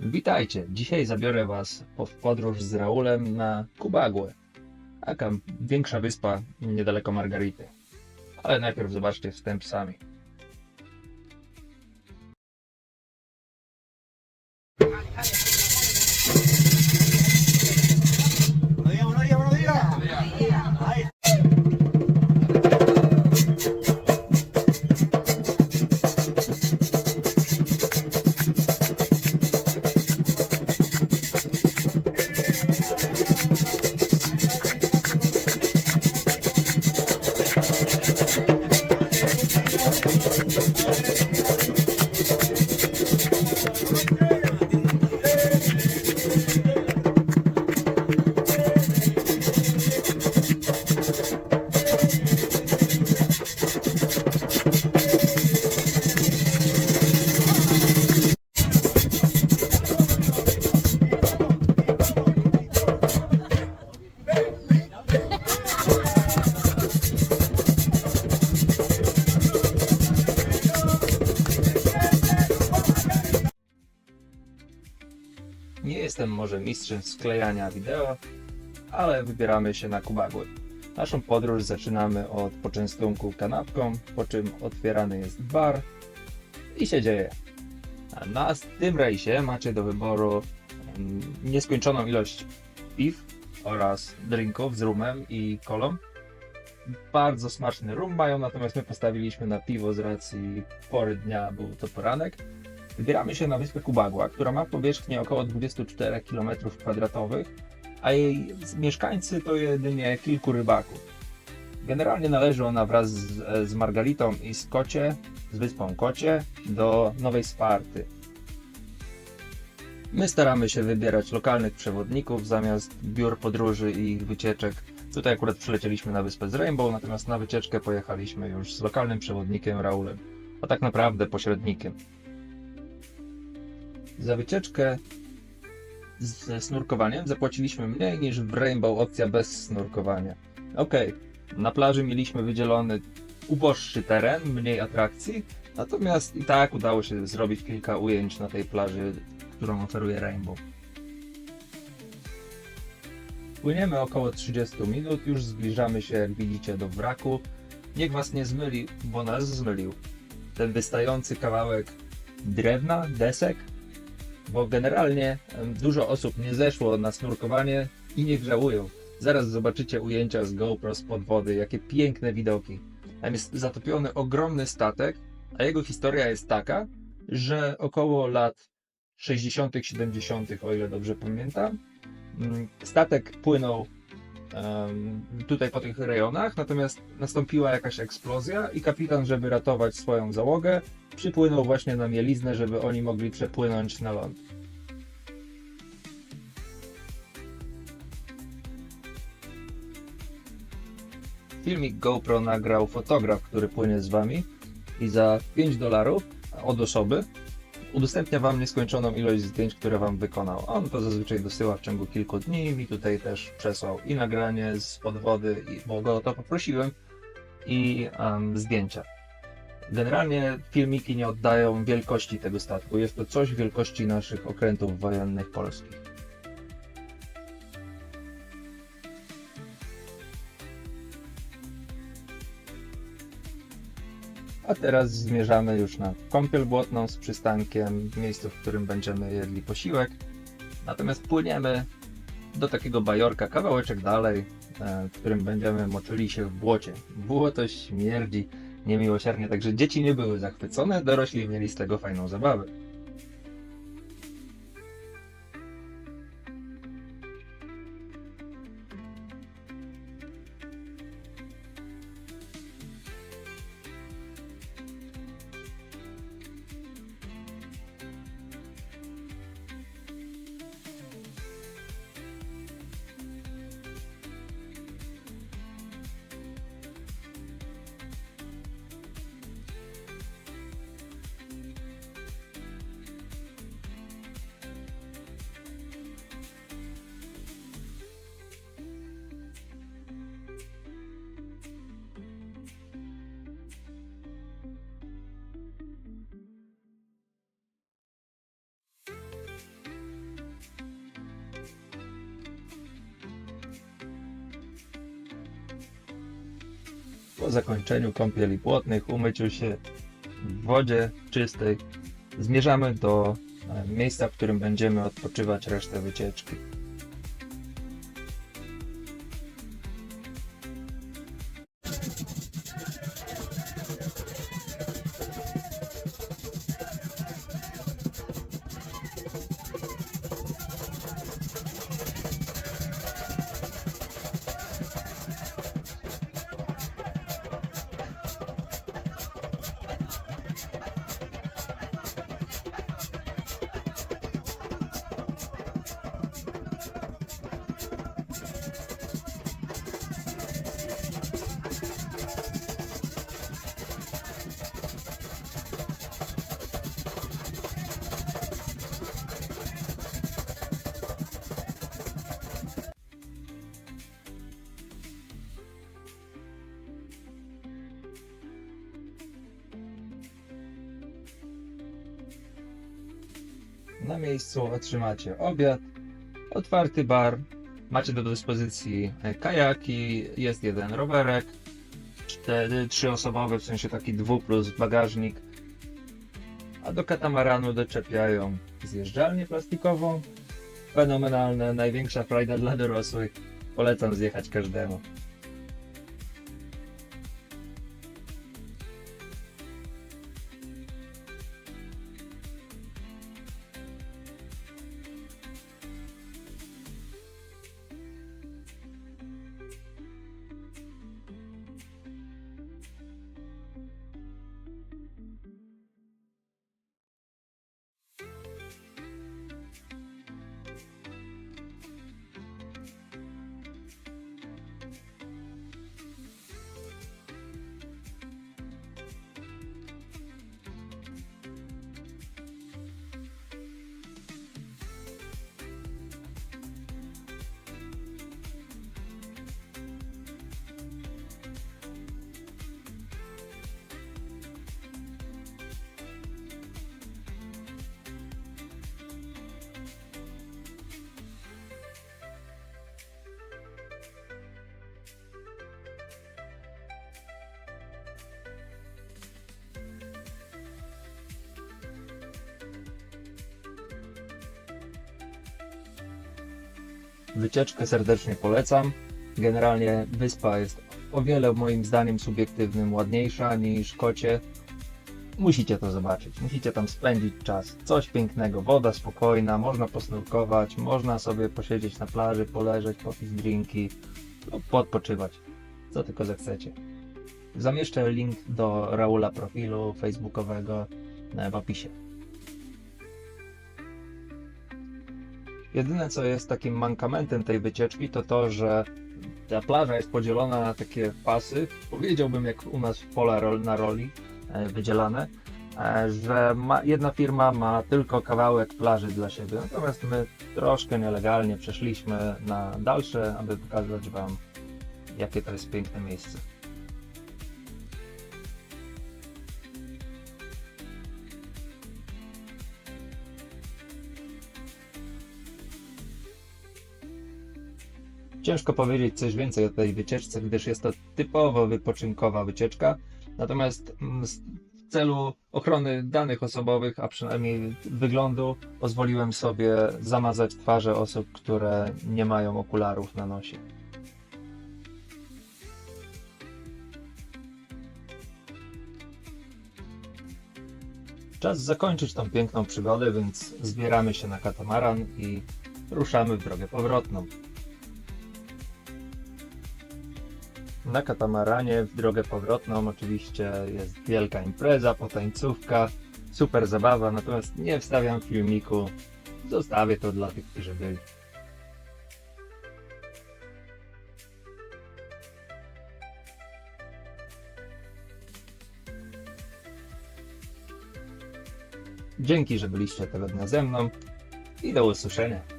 Witajcie! Dzisiaj zabiorę Was w podróż z Raulem na Kubagłę. Taka większa wyspa niedaleko Margarity. Ale najpierw zobaczcie wstęp sami. Nie jestem może mistrzem sklejania wideo, ale wybieramy się na Kubagły. Naszą podróż zaczynamy od poczęstunku kanapką, po czym otwierany jest bar i się dzieje. A na tym rejsie macie do wyboru mm, nieskończoną ilość piw oraz drinków z rumem i kolą. Bardzo smaczny rum mają, natomiast my postawiliśmy na piwo z racji pory dnia, był to poranek. Wybieramy się na wyspę Kubagła, która ma powierzchnię około 24 km2, a jej mieszkańcy to jedynie kilku rybaków. Generalnie należy ona wraz z, z i Skocie, z wyspą Kocie, do Nowej Sparty. My staramy się wybierać lokalnych przewodników zamiast biur podróży i ich wycieczek. Tutaj akurat przylecieliśmy na wyspę z Rainbow, natomiast na wycieczkę pojechaliśmy już z lokalnym przewodnikiem Raulem, a tak naprawdę pośrednikiem. Za wycieczkę ze snurkowaniem zapłaciliśmy mniej niż w Rainbow opcja bez snurkowania. Okej, na plaży mieliśmy wydzielony uboższy teren, mniej atrakcji, natomiast i tak udało się zrobić kilka ujęć na tej plaży, którą oferuje Rainbow. Płyniemy około 30 minut, już zbliżamy się, jak widzicie, do wraku. Niech was nie zmyli, bo nas zmylił. Ten wystający kawałek drewna, desek, bo generalnie dużo osób nie zeszło na snurkowanie i nie żałują. Zaraz zobaczycie ujęcia z GoPro spod wody, jakie piękne widoki. Tam jest zatopiony ogromny statek, a jego historia jest taka, że około lat 60., 70., o ile dobrze pamiętam, mm, statek płynął tutaj po tych rejonach, natomiast nastąpiła jakaś eksplozja i kapitan, żeby ratować swoją załogę, przypłynął właśnie na mieliznę, żeby oni mogli przepłynąć na ląd. Filmik GoPro nagrał fotograf, który płynie z wami i za 5 dolarów od osoby udostępnia wam nieskończoną ilość zdjęć, które wam wykonał. On to zazwyczaj dosyła w ciągu kilku dni. Mi tutaj też przesłał i nagranie z podwody, i, bo go o to poprosiłem, i em, zdjęcia. Generalnie filmiki nie oddają wielkości tego statku. Jest to coś wielkości naszych okrętów wojennych polskich. A teraz zmierzamy już na kąpiel błotną z przystankiem, w miejscu, w którym będziemy jedli posiłek. Natomiast płyniemy do takiego bajorka kawałeczek dalej, e, w którym będziemy moczyli się w błocie. Błoto śmierdzi niemiłosiernie, także dzieci nie były zachwycone, dorośli mieli z tego fajną zabawę. Po zakończeniu kąpieli płotnych, umyciu się w wodzie czystej, zmierzamy do e, miejsca, w którym będziemy odpoczywać resztę wycieczki. Na miejscu otrzymacie obiad, otwarty bar, macie do dyspozycji kajaki, jest jeden rowerek, cztery, trzyosobowy, w sensie taki dwu plus bagażnik, a do katamaranu doczepiają zjeżdżalnię plastikową. Fenomenalne, największa frajda dla dorosłych. Polecam zjechać każdemu. Wycieczkę serdecznie polecam. Generalnie wyspa jest o wiele moim zdaniem subiektywnym ładniejsza niż Kocie. Musicie to zobaczyć, musicie tam spędzić czas. Coś pięknego, woda spokojna, można posnurkować, można sobie posiedzieć na plaży, poleżeć, popić drinki podpoczywać, co tylko zechcecie. Zamieszczę link do Raula profilu facebookowego w opisie. Jedyne co jest takim mankamentem tej wycieczki to to, że ta plaża jest podzielona na takie pasy, powiedziałbym jak u nas pola na roli e, wydzielane, e, że ma, jedna firma ma tylko kawałek plaży dla siebie, natomiast my troszkę nielegalnie przeszliśmy na dalsze, aby pokazać Wam jakie to jest piękne miejsce. Ciężko powiedzieć coś więcej o tej wycieczce, gdyż jest to typowo wypoczynkowa wycieczka. Natomiast mm, w celu ochrony danych osobowych, a przynajmniej wyglądu, pozwoliłem sobie zamazać twarze osób, które nie mają okularów na nosie. Czas zakończyć tą piękną przygodę, więc zbieramy się na katamaran i ruszamy w drogę powrotną. Na katamaranie w drogę powrotną oczywiście jest wielka impreza, potańcówka, super zabawa, natomiast nie wstawiam filmiku. Zostawię to dla tych, którzy byli. Dzięki, że byliście tego dnia ze mną i do usłyszenia.